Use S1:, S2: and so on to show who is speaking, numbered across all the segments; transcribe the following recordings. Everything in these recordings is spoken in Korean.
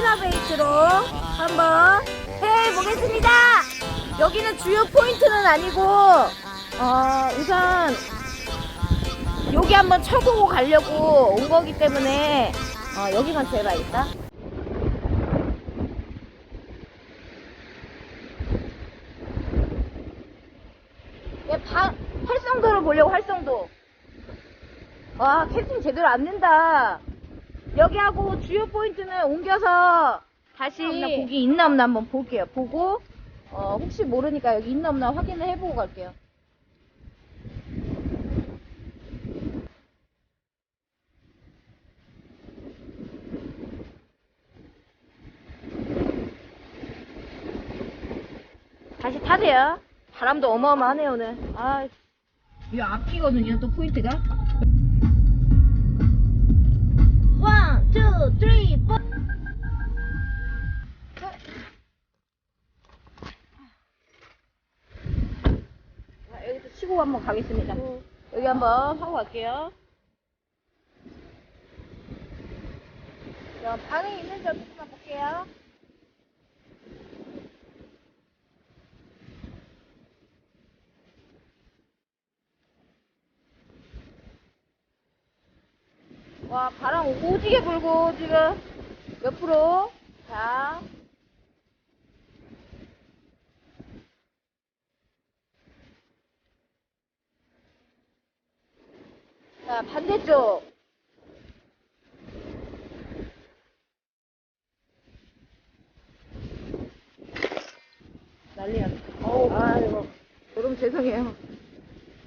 S1: 스피너베이트로 한번 해보겠습니다. 여기는 주요 포인트는 아니고 어, 우선 여기 한번 쳐보고 가려고 온 거기 때문에 어, 여기만 해봐야겠다. 얘 바, 활성도를 보려고 활성도. 와 캐스팅 제대로 안 된다. 여기하고 주요 포인트는 옮겨서 다시 고기 있나 없나 한번 볼게요. 보고 어, 혹시 모르니까 여기 있나 없나 확인을 해보고 갈게요. 다시 타세요. 바람도 어마어마하네요 오늘. 아, 이 앞이거든요 또 포인트가. 자, 여기서 치고 한번 가겠습니다. 여기 한번 하고 갈게요. 자, 반응이 있는지 없는지만 볼게요. 와, 바람 오지게 불고, 지금. 옆으로. 자. 자, 반대쪽. 난리 났어. 어우, 아이고. 여러분 죄송해요.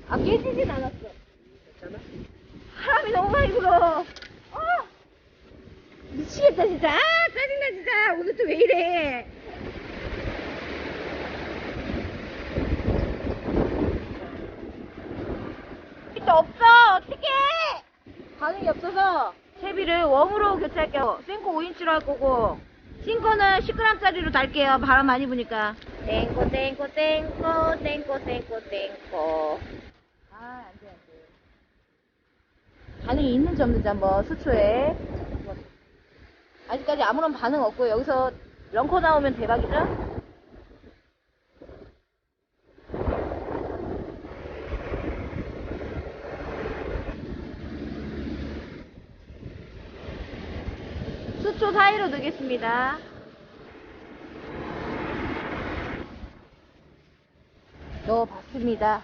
S1: 아, 깨지진 않았어. 괜찮아? 바람이 너무 많이 불어. 아! 미치겠다, 진짜. 아, 짜증나, 진짜. 오늘 또 왜 이래. 또 없어. 어떡해. 반응이 없어서 채비를 웜으로 교체할게요. 생코 5인치로 할 거고. 싱커는 10g짜리로 달게요. 바람 많이 부니까. 땡코, 땡코, 땡코, 땡코, 땡코, 땡코. 아, 안 돼, 안 돼. 반응이 있는지 없는지 한번 수초에 아직까지 아무런 반응 없고 여기서 런커 나오면 대박이죠? 수초 사이로 넣겠습니다. 넣어봤습니다.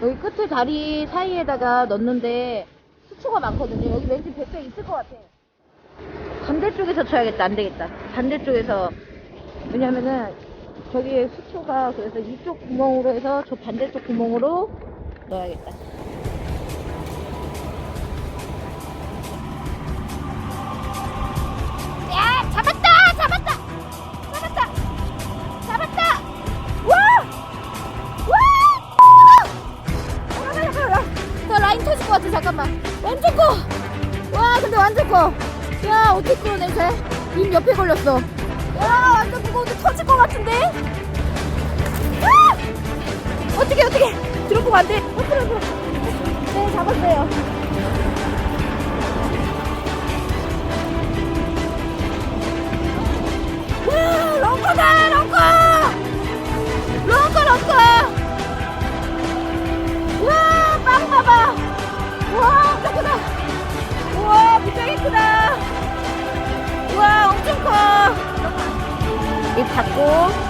S1: 여기 끝에 다리 사이에다가 넣는데 수초가 많거든요. 여기 왠지 뱃에 있을 것 같아. 반대쪽에서 쳐야겠다. 안 되겠다. 반대쪽에서. 왜냐면은 저기 수초가 그래서 이쪽 구멍으로 해서 저 반대쪽 구멍으로 넣어야겠다. 것 같아, 잠깐만. 완전 커! 와, 근데 완전 커! 야, 어떻게 끌어내, 쟤? 입 옆에 걸렸어. 야, 완전 무거운데 터질 것 같은데? 아! 어떻게, 어떻게. 들어보면 안 돼. 옆으로, 옆으로. 네, 잡았어요. 닫고